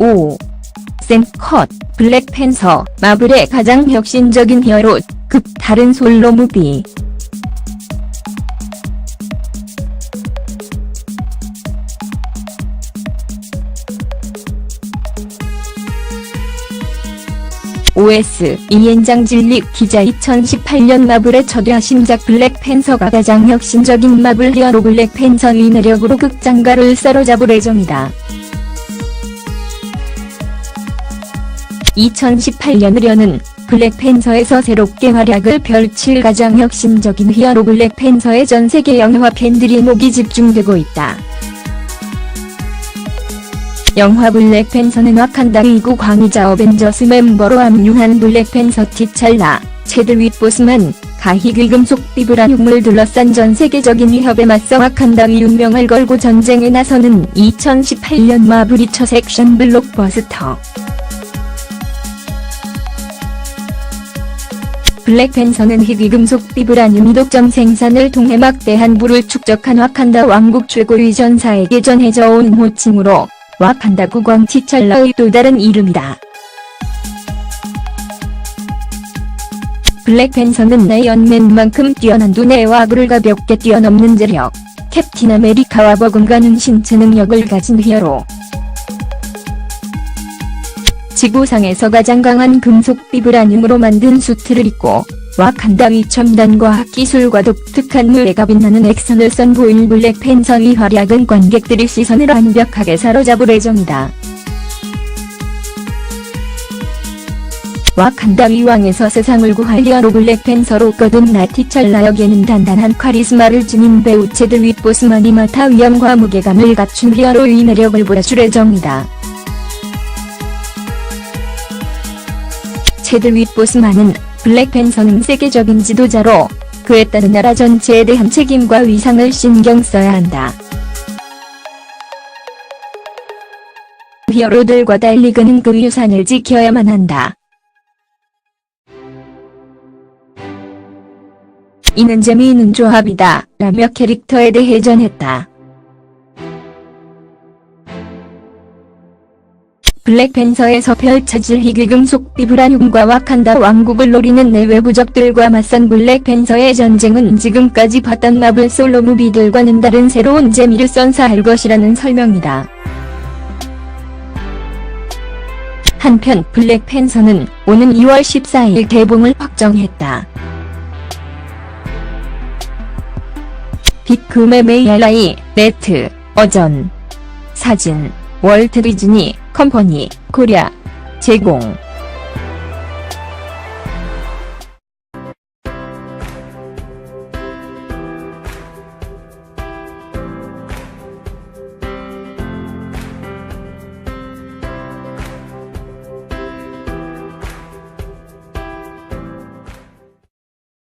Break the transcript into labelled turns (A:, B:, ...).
A: 5. 샘 컷, 블랙팬서, 마블의 가장 혁신적인 히어로, 급 다른 솔로 무비. OS 이엔장 진릭 기자 2018년 마블의 첫 야심작 블랙팬서가 가장 혁신적인 마블 히어로 블랙팬서의 내력으로 극장가를 사로잡을 예정이다. 2018년으로는 블랙팬서에서 새롭게 활약을 펼칠 가장 혁신적인 히어로 블랙팬서의 전 세계 영화 팬들이 목이 집중되고 있다. 영화 블랙팬서는 와칸다의 이구 광희자 어벤져스 멤버로 합류한 블랙팬서 티찰라, 체드 윗 보스만, 가희 금속 비브라늄을 둘러싼 전 세계적인 위협에 맞서 와칸다의 운명을 걸고 전쟁에 나서는 2018년 마블이 첫 액션 블록버스터. 블랙팬서는 희귀금속 비브라늄 독점 생산을 통해 막대한 부를 축적한 와칸다 왕국 최고의 전사에게 전해져 온 호칭으로 와칸다 국왕 티찰라의 또 다른 이름이다. 블랙팬서는 아이언맨만큼 뛰어난 두뇌 와 그를 가볍게 뛰어넘는 재력, 캡틴 아메리카와 버금가는 신체 능력을 가진 히어로. 지구상에서 가장 강한 금속 비브라늄으로 만든 수트를 입고 와칸다의 첨단 과학 기술과 독특한 무대가 빛나는 액션을 선보인 블랙 팬서의 활약은 관객들의 시선을 완벽하게 사로잡을 예정이다. 와칸다의 왕에서 세상을 구할 히어로 블랙팬서로 거듭 나 티찰라 역에는 단단한 카리스마를 지닌 배우 체드 윗 보스만이 맡아 위험과 무게감을 갖춘 히어로의 매력을 보여줄 예정이다. 체드 윗 보스만은 블랙팬서는 세계적인 지도자로 그에 따른 나라 전체에 대한 책임과 위상을 신경 써야 한다. 히어로들과 달리 그는 그 유산을 지켜야만 한다. 이는 재미있는 조합이다. 라며 캐릭터에 대해 전했다. 블랙팬서에서 펼쳐질 희귀금속 비브라늄과 와칸다 왕국을 노리는 내 외부적들과 맞선 블랙팬서의 전쟁은 지금까지 봤던 마블 솔로 무비들과는 다른 새로운 재미를 선사할 것이라는 설명이다. 한편 블랙팬서는 오는 2월 14일 개봉을 확정했다. 빅금의 메이알라이, 네트, 어전, 사진, 월트 디즈니, 컴퍼니, 코리아, 제공